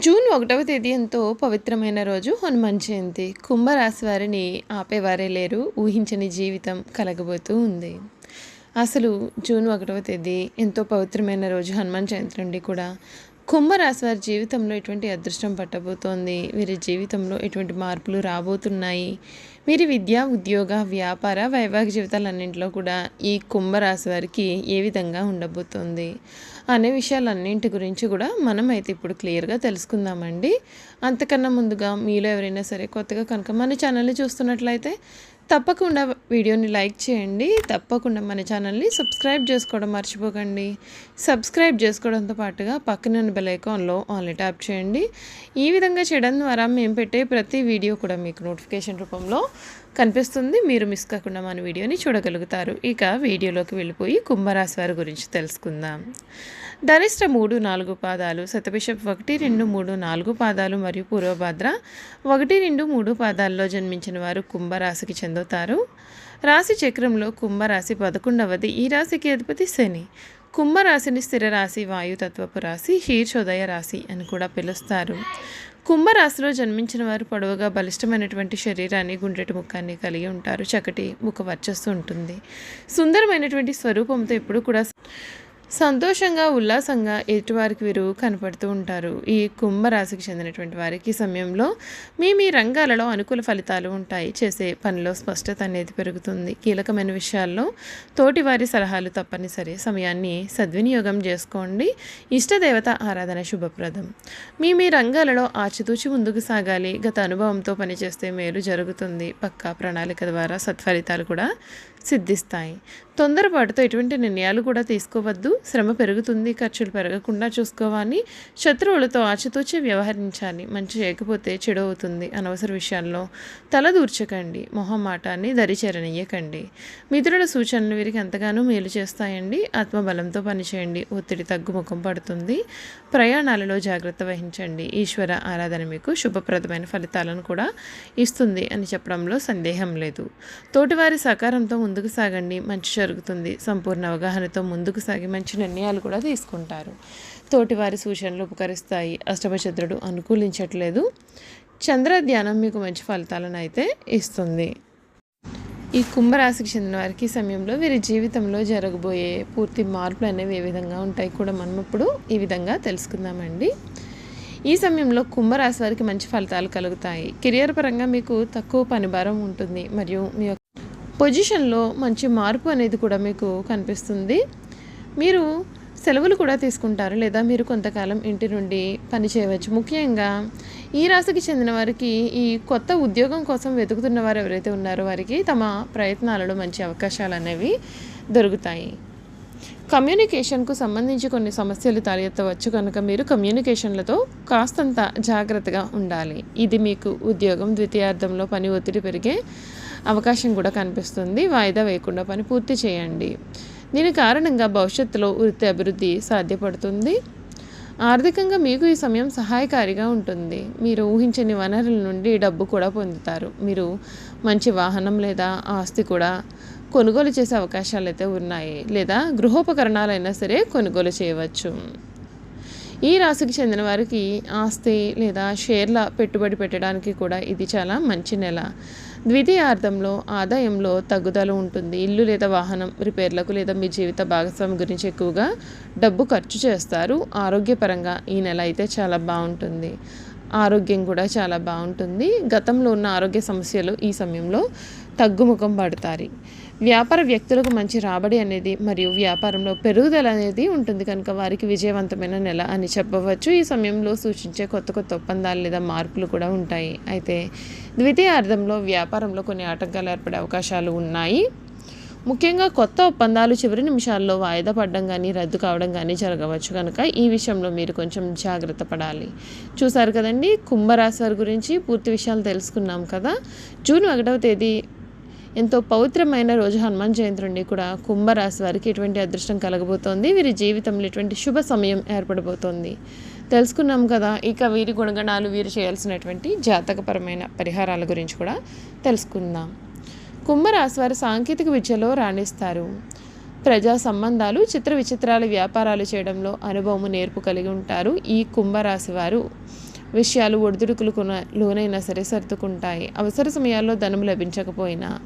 June ఒకటవ తేదీ ఎంతో పవిత్రమైన రోజు హనుమాన్ జయంతి. కుంభరాశి వారిని ఆపేవారే లేరు ఊహించని జీవితం కలగబోతూ ఉంది. అసలు జూన్ ఒకటవ తేదీ ఎంతో పవిత్రమైన రోజు హనుమాన్ జయంతి నుండి కూడా. కుంభరాశి వారి జీవితంలో ఎటువంటి అదృష్టం పట్టబోతోంది? వీరి జీవితంలో ఎటువంటి మార్పులు రాబోతున్నాయి? వీరి విద్య ఉద్యోగ వ్యాపార వైవాహిక జీవితాలన్నింటిలో కూడా ఈ కుంభరాశి వారికి ఏ విధంగా ఉండబోతోంది? అనే విషయాలన్నింటి గురించి కూడా మనం అయితే ఇప్పుడు క్లియర్గా తెలుసుకుందామండి. అంతకన్నా ముందుగా మీలో ఎవరైనా సరే కొత్తగా కనుక మన ఛానల్ని చూస్తున్నట్లయితే తప్పకుండా వీడియోని లైక్ చేయండి. తప్పకుండా మన ఛానల్ని సబ్స్క్రైబ్ చేసుకోవడం మర్చిపోకండి. సబ్స్క్రైబ్ చేసుకోవడంతో పాటుగా పక్కన బెల్ ఐకాన్లో ఆన్లీ ట్యాప్ చేయండి. ఈ విధంగా చేయడం ద్వారా మేము పెట్టే ప్రతి వీడియో కూడా మీకు నోటిఫికేషన్ రూపంలో కనిపిస్తుంది. మీరు మిస్ కాకుండా మన వీడియోని చూడగలుగుతారు. ఇక వీడియోలోకి వెళ్ళిపోయి కుంభరాశి వారి గురించి తెలుసుకుందాం. ధనిష్ట మూడు నాలుగు పాదాలు శతబిషప్ ఒకటి రెండు మూడు నాలుగు పాదాలు మరియు పూర్వభద్ర ఒకటి రెండు మూడు పాదాల్లో జన్మించిన వారు కుంభరాశికి చెందుతారు. రాశి చక్రంలో కుంభరాశి పదకొండవది. ఈ రాశికి అధిపతి శని. కుంభరాశిని స్థిర రాశి వాయుతత్వపు రాశి శీర్షోదయ రాశి అని కూడా పిలుస్తారు. కుంభరాశిలో జన్మించిన వారు పొడవుగా బలిష్టమైనటువంటి శరీరాన్ని గుండ్రెటి ముఖాన్ని కలిగి ఉంటారు. చక్కటి ముఖ వర్చస్సు ఉంటుంది. సుందరమైనటువంటి స్వరూపంతో ఎప్పుడు కూడా సంతోషంగా ఉల్లాసంగా ఎదుటివారికి వీరు కనపడుతూ ఉంటారు? ఈ కుంభరాశికి చెందినటువంటి వారికి సమయంలో మీ మీ రంగాలలో అనుకూల ఫలితాలు ఉంటాయి. చేసే పనిలో స్పష్టత అనేది పెరుగుతుంది. కీలకమైన విషయాల్లో తోటివారి సలహాలు తప్పనిసరి. సమయాన్ని సద్వినియోగం చేసుకోండి. ఇష్టదేవత ఆరాధన శుభప్రదం. మీ మీ రంగాలలో ఆచితూచి ముందుకు సాగాలి. గత అనుభవంతో పనిచేస్తే మేలు జరుగుతుంది. పక్కా ప్రణాళిక ద్వారా సత్ఫలితాలు కూడా సిద్ధిస్తాయి. తొందరపాటుతో ఎటువంటి నిర్ణయాలు కూడా తీసుకోవద్దు. శ్రమ పెరుగుతుంది ఖర్చులు పెరగకుండా చూసుకోవాలి శత్రువులతో ఆచితూచి వ్యవహరించాలి. మంచి చేయకపోతే చెడు అవుతుంది అనవసర విషయాల్లో. తలదూర్చకండి మొహమాటాన్ని దరిచేరనియ్యకండి మిత్రుల సూచనలు వీరికి ఎంతగానో మేలు చేస్తాయండి. ఆత్మబలంతో పనిచేయండి. ఒత్తిడి తగ్గుముఖం పడుతుంది. ప్రయాణాలలో జాగ్రత్త వహించండి. ఈశ్వర ఆరాధన మీకు శుభప్రదమైన ఫలితాలను కూడా ఇస్తుంది అని చెప్పడంలో సందేహం లేదు. తోటివారి సహకారంతో ముందుకు సాగండి మంచి జరుగుతుంది. సంపూర్ణ అవగాహనతో ముందుకు సాగి మంచి నిర్ణయాలు కూడా తీసుకుంటారు. తోటివారి సూచనలు ఉపకరిస్తాయి. అష్టభచంద్రుడు అనుకూలించట్లేదు. చంద్ర ధ్యానం మీకు మంచి ఫలితాలను అయితే ఇస్తుంది. ఈ కుంభరాశికి చెందిన వారికి ఈ సమయంలో వీరి జీవితంలో జరగబోయే పూర్తి మార్పులు అనేవి ఏ విధంగా ఉంటాయి కూడా మనం ఇప్పుడు ఈ విధంగా తెలుసుకుందామండి. ఈ సమయంలో కుంభరాశి వారికి మంచి ఫలితాలు కలుగుతాయి. కెరియర్ పరంగా మీకు తక్కువ పనిభారం ఉంటుంది. మరియు మీ యొక్క పొజిషన్లో మంచి మార్పు అనేది కూడా మీకు కనిపిస్తుంది. మీరు సెలవులు కూడా తీసుకుంటారు లేదా మీరు కొంతకాలం ఇంటి నుండి పని చేయవచ్చు. ముఖ్యంగా ఈ రాశికి చెందిన వారికి ఈ కొత్త ఉద్యోగం కోసం వెతుకుతున్న వారు ఎవరైతే ఉన్నారో వారికి తమ ప్రయత్నాలలో మంచి అవకాశాలు అనేవి దొరుకుతాయి. కమ్యూనికేషన్కు సంబంధించి కొన్ని సమస్యలు తలెత్తవచ్చు కనుక మీరు కమ్యూనికేషన్లతో కాస్తంత జాగ్రత్తగా ఉండాలి. ఇది మీకు ఉద్యోగం ద్వితీయార్థంలో పని ఒత్తిడి పెరిగే అవకాశం కూడా కనిపిస్తుంది. వాయిదా వేయకుండా పని పూర్తి చేయండి. దీని కారణంగా భవిష్యత్తులో వృత్తి అభివృద్ధి సాధ్యపడుతుంది. ఆర్థికంగా మీకు ఈ సమయం సహాయకారిగా ఉంటుంది. మీరు ఊహించని వనరుల నుండి డబ్బు కూడా పొందుతారు. మీరు మంచి వాహనం లేదా ఆస్తి కూడా కొనుగోలు చేసే అవకాశాలు అయితే ఉన్నాయి. లేదా గృహోపకరణాలైనా సరే కొనుగోలు చేయవచ్చు. ఈ రాశికి చెందిన వారికి ఆస్తి లేదా షేర్ల పెట్టుబడి పెట్టడానికి కూడా ఇది చాలా మంచి నెల. ద్వితీయార్థంలో ఆదాయంలో తగ్గుదల ఉంటుంది. ఇల్లు లేదా వాహనం రిపేర్లకు లేదా మీ జీవిత భాగస్వామి గురించి ఎక్కువగా డబ్బు ఖర్చు చేస్తారు. ఆరోగ్యపరంగా ఈ నెల అయితే చాలా బాగుంటుంది. ఆరోగ్యం కూడా చాలా బాగుంటుంది. గతంలో ఉన్న ఆరోగ్య సమస్యలు ఈ సమయంలో తగ్గుముఖం పడతాయి వ్యాపార వ్యక్తులకు మంచి రాబడి అనేది మరియు వ్యాపారంలో పెరుగుదల అనేది ఉంటుంది. కనుక వారికి విజయవంతమైన నెల అని చెప్పవచ్చు. ఈ సమయంలో సూచించే కొత్త కొత్త ఒప్పందాలు లేదా మార్పులు కూడా ఉంటాయి. అయితే ద్వితీయార్థంలో వ్యాపారంలో కొన్ని ఆటంకాలు ఏర్పడే అవకాశాలు ఉన్నాయి. ముఖ్యంగా కొత్త ఒప్పందాలు చివరి నిమిషాల్లో వాయిదా పడడం కానీ రద్దు కావడం కానీ జరగవచ్చు. కనుక ఈ విషయంలో మీరు కొంచెం జాగ్రత్త పడాలి. చూసారు కదండి కుంభరాశి వారి గురించి పూర్తి విషయాలు తెలుసుకున్నాం కదా. జూన్ ఒకటవ తేదీ ఎంతో పవిత్రమైన రోజు హనుమాన్ జయంతి నుండి కూడా కుంభరాశి వారికి ఎటువంటి అదృష్టం కలగబోతోంది? వీరి జీవితంలో ఎటువంటి శుభ సమయం ఏర్పడబోతోంది? తెలుసుకున్నాం కదా ఇక వీరి గుణగణాలు వీరు చేయాల్సినటువంటి జాతకపరమైన పరిహారాల గురించి కూడా తెలుసుకుందాం. కుంభరాశి వారు సాంకేతిక విద్యలో రాణిస్తారు. ప్రజా సంబంధాలు చిత్ర విచిత్రాల వ్యాపారాలు చేయడంలో అనుభవము నేర్పు కలిగి ఉంటారు ఈ కుంభరాశి వారు. విషయాలు ఒడిదుడుకులకు లోనైనా సరే సర్దుకుంటాయి. అవసర సమయాల్లో ధనం లభించకపోయినా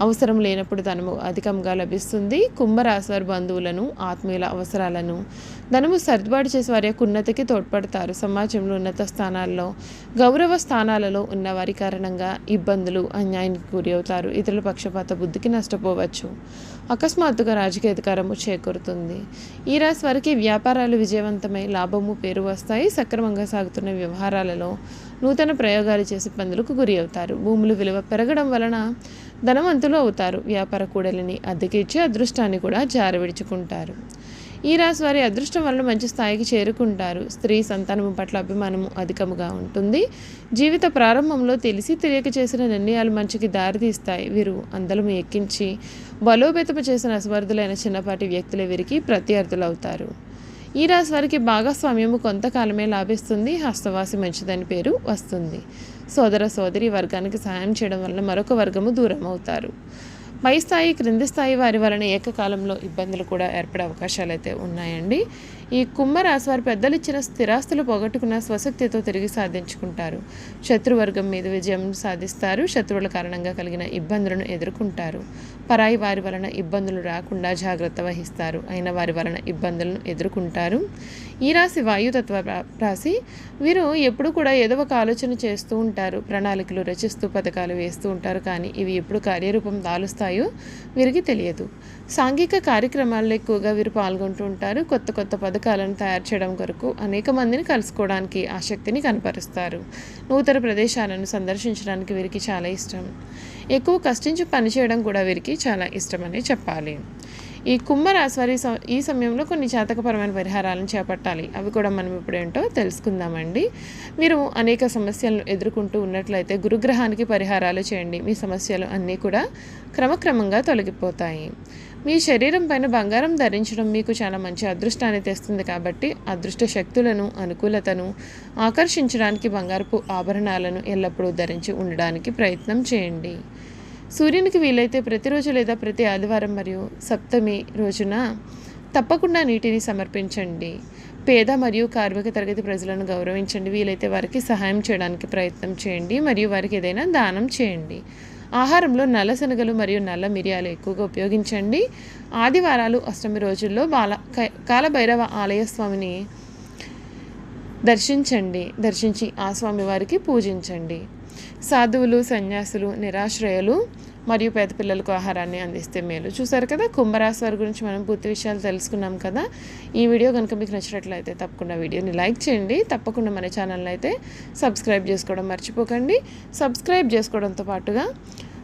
అవసరం లేనప్పుడు ధనము అధికంగా లభిస్తుంది. కుంభరాశి వారి బంధువులను ఆత్మీయుల అవసరాలను. ధనము సర్దుబాటు చేసి వారి యొక్క ఉన్నతికి తోడ్పడతారు. సమాజంలో ఉన్నత స్థానాల్లో గౌరవ స్థానాలలో ఉన్న వారి కారణంగా ఇబ్బందులు అన్యాయానికి గురి అవుతారు. ఇతరుల పక్షపాత బుద్ధికి నష్టపోవచ్చు. అకస్మాత్తుగా రాజకీయ అధికారము చేకూరుతుంది. ఈ రాశి వారికి వ్యాపారాలు విజయవంతమై లాభము పేరు వస్తాయి. సక్రమంగా సాగుతున్న వ్యవహారాలలో నూతన ప్రయోగాలు చేసి ఇబ్బందులకు గురి అవుతారు. భూములు విలువ పెరగడం వలన ధనవంతులు అవుతారు. వ్యాపార కూడలిని అద్దెకిచ్చి అదృష్టాన్ని కూడా జారవిడుచుకుంటారు. ఈ రాశి వారి అదృష్టం వలన మంచి స్థాయికి చేరుకుంటారు. స్త్రీ సంతానము పట్ల అభిమానము అధికముగా ఉంటుంది. జీవిత ప్రారంభంలో తెలిసి తెలియక చేసిన నిర్ణయాలు మంచికి దారితీస్తాయి. వీరు అందలము ఎక్కించి బలోపేతము చేసిన అసమర్థులైన చిన్నపాటి వ్యక్తులే వీరికి ప్రత్యర్థులు అవుతారు ఈ రాశి వారికి భాగస్వామ్యము కొంతకాలమే లాభిస్తుంది. హస్తవాసి మంచిదని పేరు వస్తుంది. సోదర సోదరి వర్గానికి సహాయం చేయడం వలన మరొక వర్గము దూరం అవుతారు. పై స్థాయి క్రింది స్థాయి వారి వలన ఏకకాలంలో ఇబ్బందులు కూడా ఏర్పడే అవకాశాలు అయితే ఉన్నాయండి. ఈ కుంభరాశి వారి పెద్దలు ఇచ్చిన స్థిరాస్తులు పోగొట్టుకున్న స్వశక్తితో తిరిగి సాధించుకుంటారు. శత్రువర్గం మీద విజయం సాధిస్తారు. శత్రువుల కారణంగా కలిగిన ఇబ్బందులను ఎదుర్కొంటారు. పరాయి వారి వలన ఇబ్బందులు రాకుండా జాగ్రత్త వహిస్తారు. అయిన వారి వలన ఇబ్బందులను ఎదుర్కొంటారు. ఈ రాశి వాయుతత్వ రాశి. వీరు ఎప్పుడు కూడా ఏదో ఒక ఆలోచన చేస్తూ ఉంటారు. ప్రణాళికలు రచిస్తూ పథకాలు వేస్తూ ఉంటారు. కానీ ఇవి ఎప్పుడు కార్యరూపం దాలుస్తాయో వీరికి తెలియదు. సాంఘిక కార్యక్రమాల్లో ఎక్కువగా వీరు పాల్గొంటూ ఉంటారు. కొత్త కొత్త పథకాలను తయారు చేయడం కొరకు అనేక మందిని కలుసుకోవడానికి ఆసక్తిని కనపరుస్తారు. నూతన ప్రదేశాలను సందర్శించడానికి వీరికి చాలా ఇష్టం. ఎక్కువ కష్టించి పనిచేయడం కూడా వీరికి చాలా ఇష్టమని చెప్పాలి. ఈ కుంభరాశి వారి ఈ సమయంలో కొన్ని జాతకపరమైన పరిహారాలను చేపట్టాలి. అవి కూడా మనం ఇప్పుడు ఏంటో తెలుసుకుందామండి. మీరు అనేక సమస్యలను ఎదుర్కొంటూ ఉన్నట్లయితే గురుగ్రహానికి పరిహారాలు చేయండి. మీ సమస్యలు అన్నీ కూడా క్రమక్రమంగా తొలగిపోతాయి. మీ శరీరం పైన బంగారం ధరించడం మీకు చాలా మంచి అదృష్టాన్ని తెస్తుంది కాబట్టి అదృష్ట శక్తులను అనుకూలతను ఆకర్షించడానికి బంగారపు ఆభరణాలను ఎల్లప్పుడూ ధరించి ఉండడానికి ప్రయత్నం చేయండి. సూర్యునికి వీలైతే ప్రతిరోజు లేదా ప్రతి ఆదివారం మరియు సప్తమి రోజున తప్పకుండా నీటిని సమర్పించండి. పేద మరియు కార్మిక తరగతి ప్రజలను గౌరవించండి. వీలైతే వారికి సహాయం చేయడానికి ప్రయత్నం చేయండి. మరియు వారికి ఏదైనా దానం చేయండి. ఆహారంలో నల్లశనగలు మరియు నల్ల మిరియాలు ఎక్కువగా ఉపయోగించండి. ఆదివారాలు అష్టమి రోజుల్లో బాల కాలభైరవ ఆలయ స్వామిని దర్శించండి. దర్శించి ఆ స్వామి వారికి పూజించండి. సాధువులు సన్యాసులు నిరాశ్రయులు మరియు పేద పిల్లలకు ఆహారాన్ని అందిస్తే మేలు. చూసారు కదా? కుంభరాశి వారి గురించి మనం పూర్తి విషయాలు తెలుసుకున్నాం కదా? ఈ వీడియో కనుక మీకు నచ్చినట్లయితే తప్పకుండా వీడియోని లైక్ చేయండి. తప్పకుండా మన ఛానల్ అయితే సబ్స్క్రైబ్ చేసుకోవడం మర్చిపోకండి. సబ్స్క్రైబ్ చేసుకోవడంతో పాటుగా